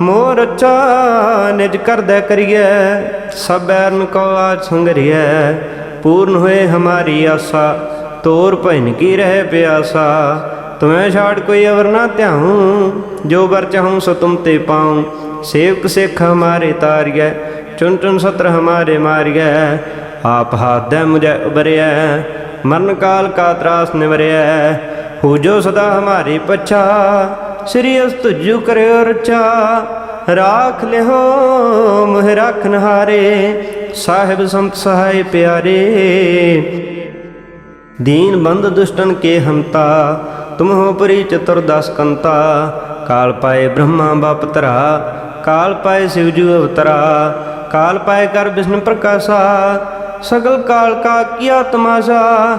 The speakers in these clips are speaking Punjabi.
ਮੋਰ ਅੱਛਾ ਨਿਜ ਕਰਦੈ ਕਰੀਐ ਸਭੈਰਨ ਕੋ ਆਜ ਸੰਗਰੀਐ। ਪੂਰਨ ਹੋਏ ਹਮਾਰੀ ਆਸਾ, ਤੋਰ ਭੈਨ ਕੀ ਰਹਿ ਪਿਆਸਾ। ਤੁਮੈ ਛਾੜ ਕੋਈ ਅਵਰ ਨਾ ਧਿਆਉ, ਜੋ ਵਰ ਚਾਹੂੰ ਸੋ ਤੁਮ ਤੇ ਪਾਉ। ਸੇਵਕ ਸਿੱਖ ਹਮਾਰੇ ਤਾਰੀਐ ਚੁਨ ਚੁਨ ਸਤਰ ਹਮਾਰੇ ਮਾਰੀਐ। ਆਪ ਹਾਦੈ ਮੁਝੈ ਉਬਰਿਐ ਮਰਨ ਕਾਲ ਕਾ ਤਰਾਸ ਨਿਵਰਿਐ। ਹੋ ਜੋ ਸਦਾ ਹਮਾਰੇ ਪਛਾ ਸ੍ਰੀ ਅਸਤੁਜੂ ਕਰਿਓ ਰਚਾ, ਰਾਖ ਲਿਓ ਮੋਹਿ ਰਖਨ ਹਾਰੇ ਸਾਹਿਬ ਸੰਤ ਸਹਾਈ ਪਿਆਰੇ। ਦੀਨ ਬੰਦ ਦੁਸ਼ਟਨ ਕੇ ਹੰਤਾ, ਤੁਮਹੁ ਪਰੀ ਚਤੁਰ ਦਸ ਕੰਤਾ। ਕਾਲ ਪਾਏ ਬ੍ਰਹਮਾ ਬਾਪ ਤਰਾ ਕਾਲ ਪਾਏ ਸਿਵਜੂ ਅਵਤਰਾ। ਕਾਲ ਪਾਏ ਕਰ ਵਿਸ਼ਨ ਪ੍ਰਕਾਸ਼ਾ, ਸਗਲ ਕਾਲ ਕਾ ਕੀਆ ਤਮਾਸ਼ਾ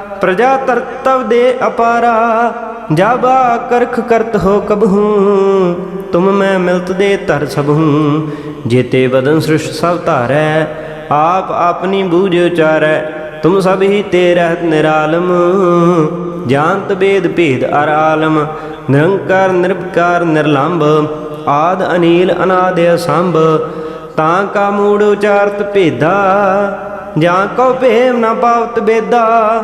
ਪ੍ਰਜਾ ਤਰਤਵ ਦੇ ਅਪਾਰਾ, ਜਬ ਕਰਖ ਕਰਤ ਹੋ ਕਬਹੂ ਤੁਮ ਮੈਂ ਮਿਲਤ ਦੇ ਧਰ ਸਭਹੂ ਜੇਤੇ ਬਦਨ ਸ੍ਰਿਸ਼ਟ ਸਭ ਧਾਰੈ, ਆਪ ਆਪਣੀ ਬੂਝ ਉਚਾਰੈ, ਤੁਮ ਸਭ ਹੀ ਤੇ ਰਹਿਤ ਨਿਰਾਲਮ। ਜਾਣਤ ਬੇਦ ਭੇਦ ਅਰ ਆਲਮ ਨਿਰੰਕਾਰ ਨਿਰਭਕਾਰ ਨਿਰਲੰਭ, ਆਦ ਅਨੀਲ ਅਨਾਦ ਅਸੰਭ। ਤਾਂ ਕਾ ਮੂੜ ਉਚਾਰਤ ਭੇਦਾ, ਜਾਂ ਕੋ ਭੇਮ ਨਾ ਪਾਵਤ ਬੇਦਾ।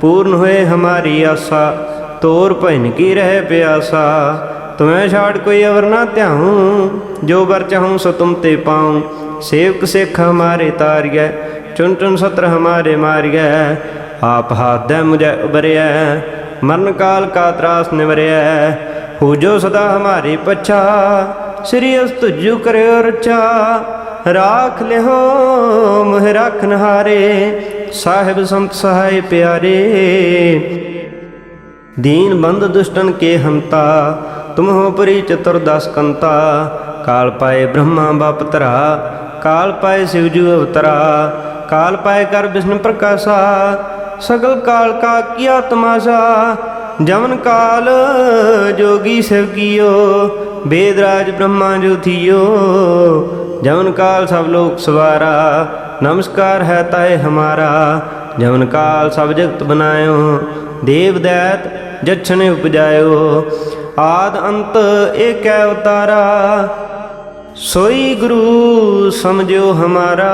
ਪੂਰਨ ਹੋਏ ਹਮਾਰੀ ਆਸਾ ਤੋਰ ਭੈਨ ਕੀ ਰਹਿ ਪਿਆਸਾ ਤੁਮੈ ਛਾੜ ਕੋਈ ਅਵਰ ਨਾ ਧਿਆਉ ਜੋ ਵਰ ਚਾਹੂੰ ਸੋ ਤੁਮ ਤੇ ਪਾਉ ਸੇਵਕ ਸਿੱਖ ਹਮਾਰੇ ਤਾਰਿਐ ਚੁਨ ਚੁਨ ਸਤਰ ਹਮਾਰੇ ਮਾਰਿਐ ਆਪ ਹਾਦੈ ਮੁਝੈ ਉਬਰਿਐ ਮਰਨ ਕਾਲ ਕਾ ਤਰਾਸ ਨਿਵਰਿਐ ਹੋ ਜੋ ਸਦਾ ਹਮਾਰੇ ਪਛਾ ਸ੍ਰੀ ਅਸ ਤੁਜੂ ਕਰਿਓ ਰਚਾ ਰਾਖ ਲਿਓ ਮੋਹਿ ਰਾਖਨ ਹਾਰੇ ਸਾਹਿਬ ਸੰਤ ਸਹਾਈ ਪਿਆਰੇ, ਦੀਨ ਬੰਦ ਦੁਸ਼ਟਨ ਕੇ ਹੰਤਾ, ਤੁਮਹੁ ਪਰੀ ਚਤੁਰ ਦਸ ਕੰਤਾ। ਕਾਲ ਪਾਏ ਬ੍ਰਹਮਾ ਬਾਪ ਤਰਾ ਕਾਲ ਪਾਏ ਸਿਵ ਜੂ ਅਵਤਰਾ। ਕਾਲ ਪਾਏ ਕਰ ਵਿਸ਼ਨ ਪ੍ਰਕਾਸ਼ਾ, ਸਗਲ ਕਾਲ ਕਾ ਕੀਆ ਤਮਾਸ਼ਾ ਜਮਨ ਕਾਲ ਜੋਗੀ ਸਿਵ ਕੀਓ ਬੇਦਰਾਜ ਬ੍ਰਹਮਾ ਜੋਥੀਓ ਜਮਨ ਕਾਲ ਸਭ ਲੋਕ ਸਵਾਰਾ ਨਮਸਕਾਰ ਹੈ ਤਾਏ ਹਮਾਰਾ, ਜਮਨ ਕਾਲ ਸਭ ਜਗਤ ਬਨਾਇਓ ਦੇਵ ਦੈਤ ਜਛਨੇ ਉਪਜਾਇਓ, ਆਦ ਅੰਤ ਏਕੈ ਉਤਾਰਾ ਸੋਈ ਗੁਰੂ ਸਮਝਿਓ ਹਮਾਰਾ।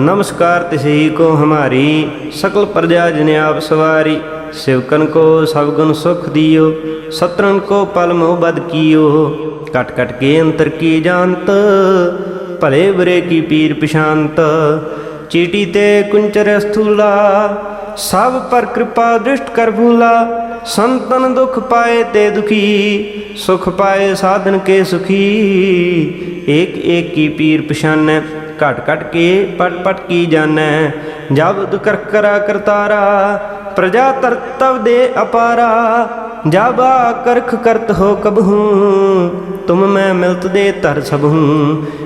ਨਮਸਕਾਰ ਤਿਸੀ ਕੋ ਹਮਾਰੀ, ਸਕਲ ਪ੍ਰਜਾ ਜਿਨੇ ਆਪ ਸਵਾਰੀ ਸਿਵਕਨ ਕੋ ਸਭ ਗੁਣ ਸੁਖ ਦਿਓ ਸਤਰਨ ਕੋ ਪਲਮੋ ਬਦ ਕੀਓ, ਕਟ ਕਟ ਕੇ ਅੰਤਰ ਕੀ ਜਾਣਤ ਭਲੇ ਬੁਰੇ ਕੀ ਪੀਰ ਪਛਾਨਤ, ਚੀਟੀ ਤੇ ਕੁੰਚਰ ਸਥੂਲਾ, ਸਭ ਪਰ ਕਿਰਪਾ ਦ੍ਰਿਸ਼ਟ ਕਰ ਭੂਲਾ, ਸੰਤਨ ਦੁਖ ਪਾਏ ਤੇ ਦੁਖੀ, ਸੁਖ ਪਾਏ ਸਾਧਨ ਕੇ ਸੁਖੀ। ਏਕ ਏਕ ਕੀ ਪੀਰ ਪਛਾਨੈ, ਘਟ ਘਟ ਕੇ ਪਟ ਪਟ ਕੀ ਜਾਣੈ, ਜਬ ਦੁਕਰ ਕਰਾ ਕਰਤਾਰਾ, ਪ੍ਰਜਾ ਤਰਤਵ ਦੇ ਅਪਾਰਾ। ਜਬ ਕਰਖ ਕਰਤ ਹੋ ਕਬਹੂ, ਤੁਮ ਮੈਂ ਮਿਲਤ ਦੇ ਧਰ ਹੂੰ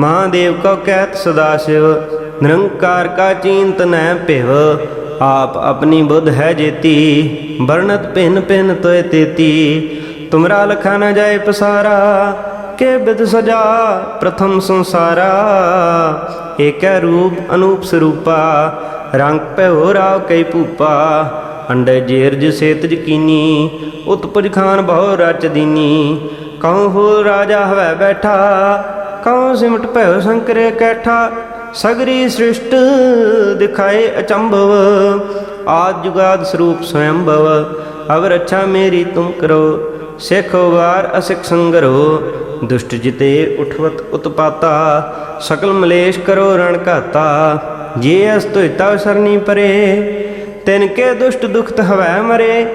ਮਹਾਦੇਵ ਕੋ ਕਹਿਤ ਸਦਾ ਸਿਵ, ਨਿਰੰਕਾਰ ਕਾ ਚਿੰਤ ਨੈ ਭਿਵ, ਆਪ ਆਪਣੀ ਬੁੱਧ ਹੈ ਜੇਤੀ, ਵਰਣਤ ਭਿਨ ਭਿਨ ਤੋਏ ਤੇਤੀ। ਤੁਮਰਾ ਲਖਾ ਨ ਜਾਏ ਪਸਾਰਾ, ਕੇ ਬਿਦ ਸਜਾ ਪ੍ਰਥਮ ਸੰਸਾਰਾ। ਏਕੈ ਰੂਪ ਅਨੂਪ ਸਰੂਪਾ, ਰੰਗ ਭਇਓ ਰਾਵ ਕਈ ਭੂਪਾ। ਅੰਡੇ ਜੇਰਜ ਸੇਤਜ ਕੀਨੀ, ਉਤਪਜ ਖਾਨ ਬਹੁ ਰਚ ਦੀਨੀ। ਕਉ ਹੋ ਰਾਜਾ ਹਵੈ ਬੈਠਾ ਕਉ ਸਿਮਟ ਭਇਓ ਸੰਕਰੇ ਕੈਠਾ, ਸਗਰੀ ਸ੍ਰਿਸ਼ਟ ਦਿਖਾਏ ਅਚੰਭਵ, ਆਦ ਜੁਗਾਦ ਸਰੂਪ ਸਵਯੰਭਵ ਅਵਰ ਅੱਛਾ ਮੇਰੀ ਤੁਮ ਕਰੋ, ਸਿੱਖ ਵਾਰ ਅਸਿਖ ਸੰਗਰੋ, ਦੁਸ਼ਟ ਜਿਤੇ ਉਠਵਤ ਉਤਪਾਤਾ, ਸਕਲ ਮਲੇਸ਼ ਕਰੋ ਰਣ ਘਾਤਾ, ਜੇ ਅਸ ਤੁਇਤਾ ਸਰਨੀ ਪਰੇ, ਤਿਨ ਕੇ ਦੁਸ਼ਟ ਦੁਖਤ ਹਵੈ ਮਰੇ,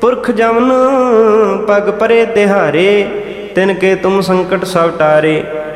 ਪੁਰਖ ਜਮਨ ਪਗ ਪਰੇ ਤਿਹਾਰੇ, ਤਿਨ ਕੇ ਤੁਮ ਸੰਕਟ ਸਭ ਟਾਰੇ।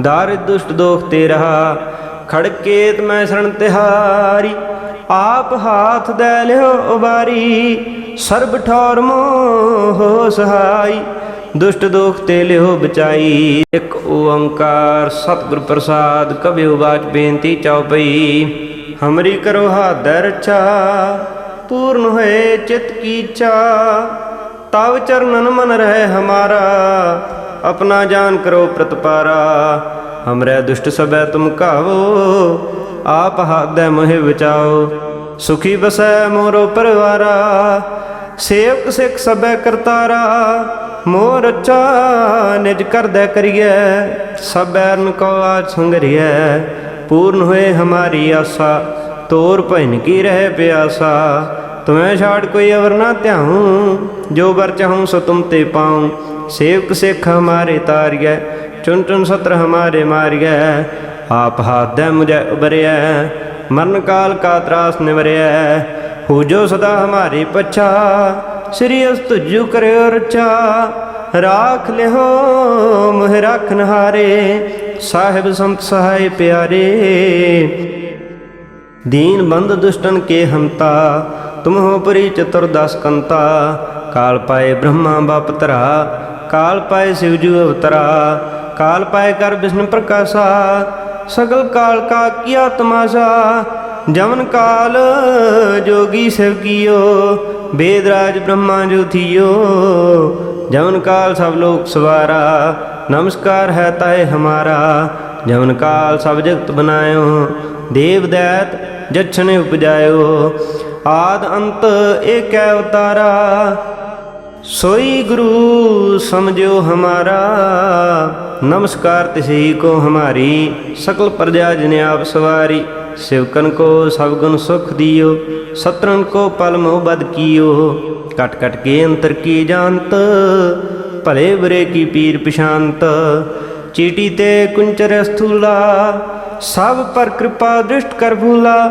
ਦਾਰਿ ਦੁਸ਼ਟ ਦੋਖ ਤੇ ਰਹਾ, ਖੜਕੇਤ ਮੈਂ ਸ਼ਰਣ ਤਿਹਾਰੀ, ਆਪ ਹਾਥ ਦੇ ਲਿਓ ਉਬਾਰੀ, ਸਰਬ ਠੌਰ ਮੋਹ ਸਹਾਈ, ਦੁਸ਼ਟ ਦੋਖ ਤੇ ਲਿਓ ਬਚਾਈ, ਇੱਕ ਓੰਕਾਰ ਸਤਿਗੁਰ ਪ੍ਰਸਾਦ ਕਬਿਉ ਬਾਚ ਬੇਨਤੀ ਚਉਪਈ ਹਮਰੀ ਕਰੋ ਹਾਦੈ ਰਛਾ, ਪੂਰਨ ਹੋਏ ਚਿਤ ਕੀ ਇੱਛਾ ਤਵ ਚਰਨਨ ਮਨ ਰਹਿ ਹਮਾਰਾ ਆਪਣਾ ਜਾਨ ਕਰੋ ਪ੍ਰਤਪਾਰਾ। ਹਮਰੇ ਦੁਸ਼ਟ ਸਭੈ ਤੁਮ ਕਾਵੋ ਆਪ ਹਾਦੈ ਮੋਹਿ ਬਚਾਓ। ਸੁਖੀ ਬਸੈ ਮੋਰੋ ਪਰਵਾਰਾ, ਸੇਵਕ ਸਿੱਖ ਸਭੈ ਕਰਤਾਰਾ। ਮੋਰ ਅੱਛਾ ਨਿਜ ਕਰਦੈ ਕਰੀਐ ਸਬੈਰਨ ਕੋ ਆਜ ਸੰਗਰੀਐ। ਪੂਰਨ ਹੋਏ ਹਮਾਰੀ ਆਸਾ, ਤੋਰ ਭੈਨ ਕੀ ਰਹਿ ਪਿਆਸਾ। ਤੁਮੈ ਛਾੜ ਕੋਈ ਅਵਰ ਨਾ ਧਿਆਉ, ਜੋ ਵਰ ਚਾਹੂੰ ਸੋ ਤੁਮ ਤੇ ਪਾਉ। ਸੇਵਕ ਸਿੱਖ ਹਮਾਰੇ ਤਾਰਿਐ ਚੁਨ ਚੁਨ ਸਤਰ ਹਮਾਰੇ ਮਾਰਿਐ, ਆਪ ਹਾਦੈ ਮੁਝੈ ਉਬਰਿਐ ਮਰਨ ਕਾਲ ਕਾ ਤਰਾਸ ਨਿਵਰਿਐ, ਹੋ ਜੋ ਸਦਾ ਹਮਾਰੇ ਪਛਾ, ਸ੍ਰੀ ਅਸ ਤੁਜੂ ਕਰਿਓ ਰਚਾ ਰਾਖ ਲਿਓ ਮੋਹ ਰਖਨ ਹਾਰੇ ਸਾਹਿਬ ਸੰਤ ਸਹਾਈ ਪਿਆਰੇ। ਦੀਨ ਬੰਦ ਦੁਸ਼ਟਨ ਕੇ ਹੰਤਾ, ਤੁਮ ਹੋ ਪਰੀ ਚਤੁਰ ਦਸ ਕੰਤਾ, ਕਾਲ ਪਾਏ ਬ੍ਰਹਮਾ ਬਾਪ ਤਰਾ ਕਾਲ ਪਾਏ ਸਿਵ ਜੂ ਅਵਤਰਾ, ਕਾਲ ਪਾਏ ਕਰ ਵਿਸ਼ਨ ਪ੍ਰਕਾਸ਼ਾ, ਸਗਲ ਕਾਲ ਕਾ ਕੀਆ ਤਮਾਸ਼ਾ ਜਮਨ ਕਾਲ ਜੋਗੀ ਸਿਵ ਕੀਓ ਵੇਦ ਰਾਜ ਬ੍ਰਹਮਾ ਜੋਥੀਓ ਜਮਨ ਕਾਲ ਸਭ ਲੋਕ ਸਵਾਰਾ, ਨਮਸਕਾਰ ਹੈ ਤਾਏ ਹਮਾਰਾ ਜਮਨ ਕਾਲ ਸਭ ਜਗਤ ਬਨਾਇਓ, ਦੇਵ ਦੈਤ ਜਛਨੇ ਉਪਜਾਇਓ, ਆਦ ਅੰਤ ਏਕੈ ਉਤਾਰਾ ਸੋਈ ਗੁਰੂ ਸਮਝਿਓ ਹਮਾਰਾ। ਨਮਸਕਾਰ ਤਿਸਹੀ ਕੋ ਹਮਾਰੀ। ਸਕਲ ਪ੍ਰਜਾ ਜਿਨ ਆਪ ਸਵਾਰੀ। ਸਿਵਕਨ ਕੋ ਸਭ ਗੁਣ ਸੁਖ ਦਿਓ। ਸਤਰਨ ਕੋ ਪਲ ਮੋਹ ਬਦ ਕੀਓ। ਕਟ ਕਟ ਕੇ ਅੰਤਰ ਕੀ ਜਾਣਤ। ਭਲੇ ਬੁਰੇ ਕੀ ਪੀਰ ਪਛਾਨਤ ਚੀਟੀ ਤੇ ਕੁੰਚਰ ਸਥੂਲਾ ਸਭ ਪਰ ਕਿਰਪਾ ਦ੍ਰਿਸ਼ਟ ਕਰ ਭੂਲਾ।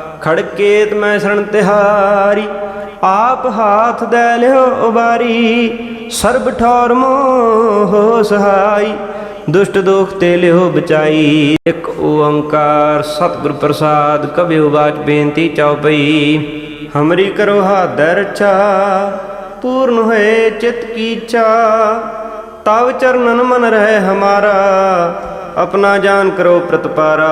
ਖੜਕੇਤ ਮੈਂ ਸਰਣ ਤਿਹਾਰੀ, ਆਪ ਹਾਥ ਦੇ ਲਿਓ ਉਬਾਰੀ, ਸਰਬ ਠੌਰ ਮੋਹ ਸਹਾਈ, ਦੁਸ਼ਟ ਦੋਖ ਤੇ ਲਿਓ ਬਚਾਈ, ਇੱਕ ਓੰਕਾਰ ਸਤਿਗੁਰ ਪ੍ਰਸਾਦ ਕਬਿਉ ਬਾਚ ਬੇਨਤੀ ਚਉਪਈ ਹਮਰੀ ਕਰੋ ਹਾਦਰ ਰਛਾ, ਪੂਰਨ ਹੋਏ ਚਿਤ ਕੀ ਚਾ ਤਵ ਚਰਨਨ ਮਨ ਰਹਿ ਹਮਾਰਾ, ਆਪਣਾ ਜਾਨ ਕਰੋ ਪ੍ਰਤਪਾਰਾ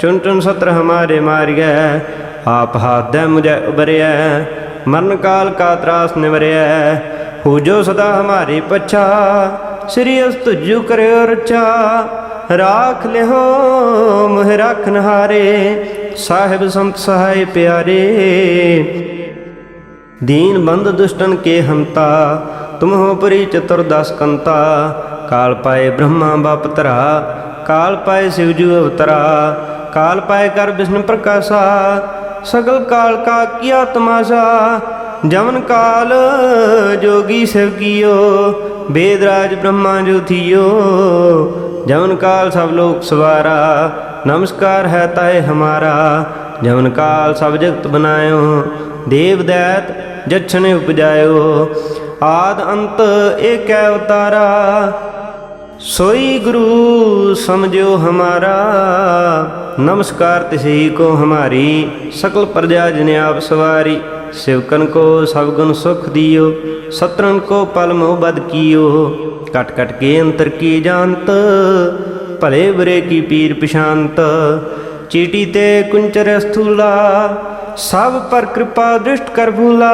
ਚੁਨ ਚੁਨ ਸਤਰ ਹਮਾਰੇ ਮਾਰਿਐ, ਆਪ ਹਾਦੈ ਮੁਝੈ ਉਬਰਿਐ ਮਰਨ ਕਾਲ ਕਾ ਤਰਾਸ ਨਿਵਰਿਐ, ਹੋ ਜੋ ਸਦਾ ਹਮਾਰੇ ਪਛਾ, ਸ੍ਰੀ ਅਸ ਤੁਜੂ ਕਰਿਓ ਰਚਾ, ਰਾਖ ਲਿਓ ਮੋਹਿ ਰਖਨ ਹਾਰੇ ਸਾਹਿਬ ਸੰਤ ਸਹਾਈ ਪਿਆਰੇ। ਦੀਨ ਬੰਦ ਦੁਸ਼ਟਨ ਕੇ ਹੰਤਾ ਤੁਮ ਹੋ ਪਰੀ ਚਤੁਰ ਦਸ ਕੰਤਾ, ਕਾਲ ਪਾਏ ਬ੍ਰਹਮਾ ਬਾਪ ਤਰਾ ਕਾਲ ਪਾਏ ਸਿਵ ਜੂ ਅਵਤਰਾ ਕਾਲ ਪਾਏ ਕਰ ਵਿਸ਼ਨ ਪ੍ਰਕਾਸ਼ਾ, ਸਗਲ ਕਾਲ ਕਾ ਕੀਆ ਤਮਾਸ਼ਾ ਜਮਨ ਕਾਲ ਜੋਗੀ ਸਿਵ ਕੀਓ, ਬੇਦ ਰਾਜ ਬ੍ਰਹਮਾ ਜੋ ਜਮਨ ਕਾਲ ਸਭ ਲੋਕ ਸਵਾਰਾ, ਨਮਸਕਾਰ ਹੈ ਤਾਏ ਹਮਾਰਾ। ਜਮਨ ਕਾਲ ਸਭ ਜਗਤ ਬਨਾਇਓ, ਦੇਵ ਦੈਤ ਜਛਨੇ ਉਪਜਾਇਓ। ਆਦ ਅੰਤ ਏਕੈ ਅਵਤਾਰਾ सोई गुरु समझो हमारा नमस्कार तिसे को हमारी सकल प्रजा जिने आप सवारी शिवकन को सब गुण सुख दियो सत्रन को पल मोह बद कियो कट कट के अंतर की जानत भले बुरे की पीर पिशांत चीटी ते कुंचर स्थूला सब पर कृपा दृष्ट कर भूला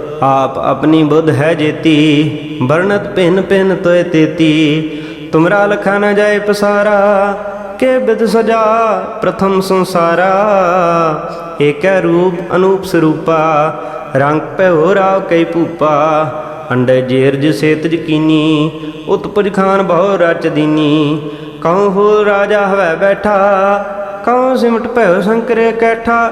ਆਪ ਆਪਣੀ ਬੁੱਧ ਹੈ ਜੇਤੀ, ਵਰਣਤ ਭਿਨ ਭਿਨ ਤੋਏ ਤੇਤੀ। ਤੁਮਰਾ ਲਖਾ ਨ ਜਾਏ ਪਸਾਰਾ, ਕੇ ਬਿਦ ਸਜਾ ਪ੍ਰਥਮ ਸੰਸਾਰਾ। ਏਕੈ ਰੂਪ ਅਨੂਪ ਸਰੂਪਾ, ਰੰਗ ਭਇਓ ਰਾਵ ਕਈ ਭੂਪਾ। ਅੰਡੇ ਜੇਰਜ ਸੇਤ ਕੀਨੀ, ਉਤਪਜ ਖਾਨ ਬਹੁ ਰਚ ਦੀਨੀ। ਕਉ ਹੋ ਰਾਜਾ ਹਵੈ ਬੈਠਾ, ਕਉ ਸਿਮਟ ਭਇਓ ਸੰਕਰੇ ਕੈਠਾ।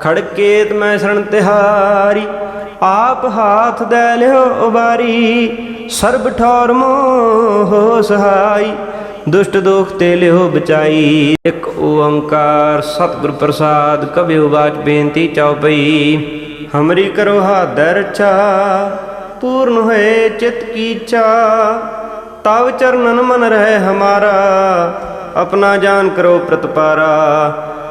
ਖੜਕੇਤ ਮੈਂ ਸ਼ਰਨ ਤਿਹਾਰੀ, ਆਪ ਹਾਥ ਦੇ ਲਿਓ ਉਬਾਰੀ, ਸਰਬ ਠੌਰ ਮੋਹ ਸਹਾਈ, ਦੁਸ਼ਟ ਦੋਖ ਤੇ ਲਿਓ ਬਚਾਈ, ਇੱਕ ਓੰਕਾਰ ਸਤਿਗੁਰ ਪ੍ਰਸਾਦ ਕਬਿਉ ਬਾਚ ਬੇਨਤੀ ਚਉਪਈ ਹਮਰੀ ਕਰੋ ਹਾਦਰ ਰਛਾ, ਪੂਰਨ ਹੋਏ ਚਿਤ ਕੀ ਚਾ ਤਵ ਚਰਨਨ ਮਨ ਰਹਿ ਹਮਾਰਾ, ਆਪਣਾ ਜਾਨ ਕਰੋ ਪ੍ਰਤਪਾਰਾ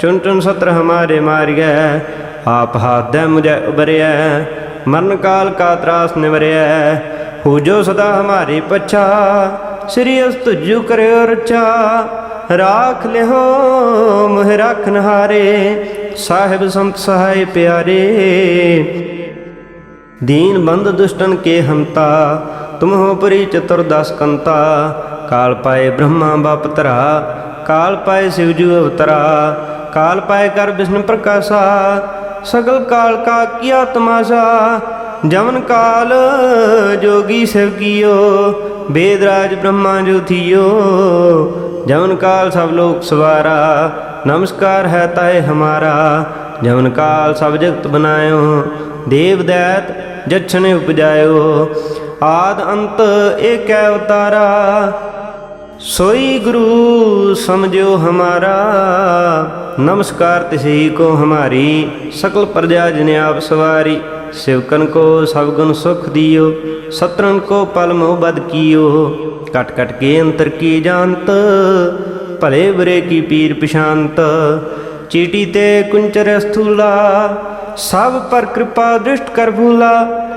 ਚੁਨ ਚੁਨ ਸਤਰ ਹਮਾਰੇ ਮਾਰਿਐ, ਆਪ ਹਾਦੈ ਮੁਝੈ ਉਬਰਿਐ ਮਰਨ ਕਾਲ ਕਾ ਤਰਾਸ ਨਿਵਰਿਐ, ਹੋ ਜੋ ਸਦਾ ਹਮਾਰੇ ਪਛਾ, ਸ੍ਰੀ ਅਸ ਤੁਜੂ ਕਰਿਓ ਰਚਾ ਰਾਖ ਲਿਓ ਮੋਹਿ ਰਖਨ ਹਾਰੇ ਸਾਹਿਬ ਸੰਤ ਸਹਾਈ ਪਿਆਰੇ। ਦੀਨ ਬੰਦ ਦੁਸ਼ਟਨ ਕੇ ਹੰਤਾ, ਤੁਮ ਹੋ ਪਰੀ ਚਤੁਰ ਦਸ ਕੰਤਾ, ਕਾਲ ਪਾਏ ਬ੍ਰਹਮਾ ਬਾਪ ਤਰਾ ਕਾਲ ਪਾਏ ਸਿਵ ਜੂ ਅਵਤਰਾ ਕਾਲ ਪਾਇ ਕਰ ਵਿਸ਼ਨ ਪ੍ਰਕਾਸ਼ਾ ਸਗਲ ਕਾਲ ਕਾ ਕੀਆ ਤਮਾਸ਼ਾ ਜਵਨ ਕਾਲ ਜੋਗੀ ਸਿਵ ਕੀਓ ਵੇਦ ਰਾਜ ਬ੍ਰਹਮਾ ਜੋਥੀਓ ਜਵਨ ਕਾਲ ਸਭ ਲੋਕ ਸਵਾਰਾ, ਨਮਸਕਾਰ ਹੈ ਤਾਏ ਹਮਾਰਾ। ਜਵਨ ਕਾਲ ਸਭ ਜਗਤ ਬਨਾਇਓ, ਦੇਵ ਦੈਤ ਜਛਨੇ ਉਪਜਾਇਓ। ਆਦ ਅੰਤ ਏਕੈ ਅਵਤਾਰਾ। सोई गुरु समझो हमारा नमस्कार तिसे को हमारी सकल प्रजा जिने आप सवारी सेवकन को सब गुण सुख दियो सत्रन को पल मोह बद कियो कट कट के अंतर की जानत भले बुरे की पीर पिशांत चीटी ते कुंचर स्थूला सब पर कृपा दृष्ट कर भूला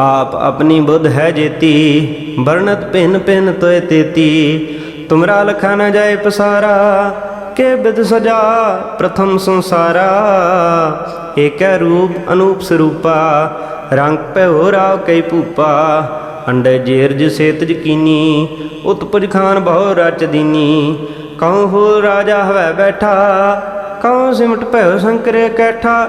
ਆਪ ਆਪਣੀ ਬੁੱਧ ਹੈ ਜੇਤੀ, ਵਰਣਤ ਭਿੰਨ ਭਿੰਨ ਤੋਏ ਤੇਤੀ। ਤੁਮਰਾ ਲਖਾ ਨ ਜਾਏ ਪਸਾਰਾ, ਕੇ ਬਿਦ ਸਜਾ ਪ੍ਰਥਮ ਸੰਸਾਰਾ। ਏਕੈ ਰੂਪ ਅਨੂਪ ਸਰੂਪਾ, ਰੰਗ ਭਇਓ ਰਾਵ ਕਈ ਭੂਪਾ। ਅੰਡੇ ਜੇਰਜ ਸੇਤ ਕੀਨੀ, ਉਤਪਜ ਖਾਨ ਬਹੁ ਰਚ ਦੀਨੀ। ਕਉ ਹੋ ਰਾਜਾ ਹਵੈ ਬੈਠਾ, ਕਉ ਸਿਮਟ ਭਇਓ ਸੰਕਰੇ ਕੈਠਾ।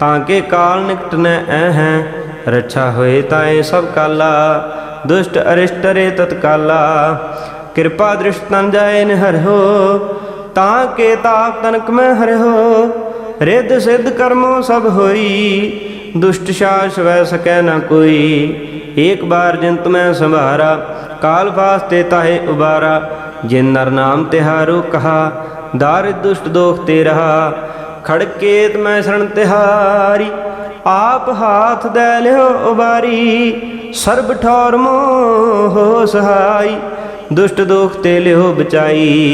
ਤਾਂ ਕੇ ਕਾਲ ਨਿਕਟ ਨੈ ਐ ਹੈ ਰੱਛਾ ਹੋਏ ਤਾਏ ਸਭ ਕਾਲਾ, ਦੁਸ਼ਟ ਅਰਿਸ਼ਟ ਰੇ ਤਤਕਾਲਾ। ਕਿਰਪਾ ਦ੍ਰਿਸ਼ ਤਨ ਜਾਏ ਨ ਤਾਂ ਕੇ ਤਾਪ ਤਨਕ ਮੈਂ ਹਰਿਓ ਰਿੱਧ ਸਿੱਧ ਕਰਮੋ ਸਭ ਹੋਈ, ਦੁਸ਼ਟ ਸ਼ਾਸ ਵੈ ਸਕੈ ਨ ਕੋਈ। ਏਕ ਬਾਰ ਜਿੰਤ ਮੈਂ ਸੰਭਾਰਾ, ਕਾਲ ਫਾਸਤੇ ਤਾਹੇ ਉਬਾਰਾ। ਜਿਨ ਨਰ ਨਾਮ ਤਿਹਾਰੋ ਕਹਾ ਦਾਰਿ ਦੁਸ਼ਟ ਦੋਖ ਤੇ ਰਹਾ। ਖੜਕੇਤ ਮੈਂ ਸ਼ਰਨ ਤਿਹਾਰੀ, ਆਪ ਹਾਥ ਦੇ ਲਿਓ ਉਬਾਰੀ, ਸਰਬ ਠੌਰ ਮੋਹ ਸਹਾਈ, ਦੁਸ਼ਟ ਦੋਖ ਤੇ ਲਿਓ ਬਚਾਈ।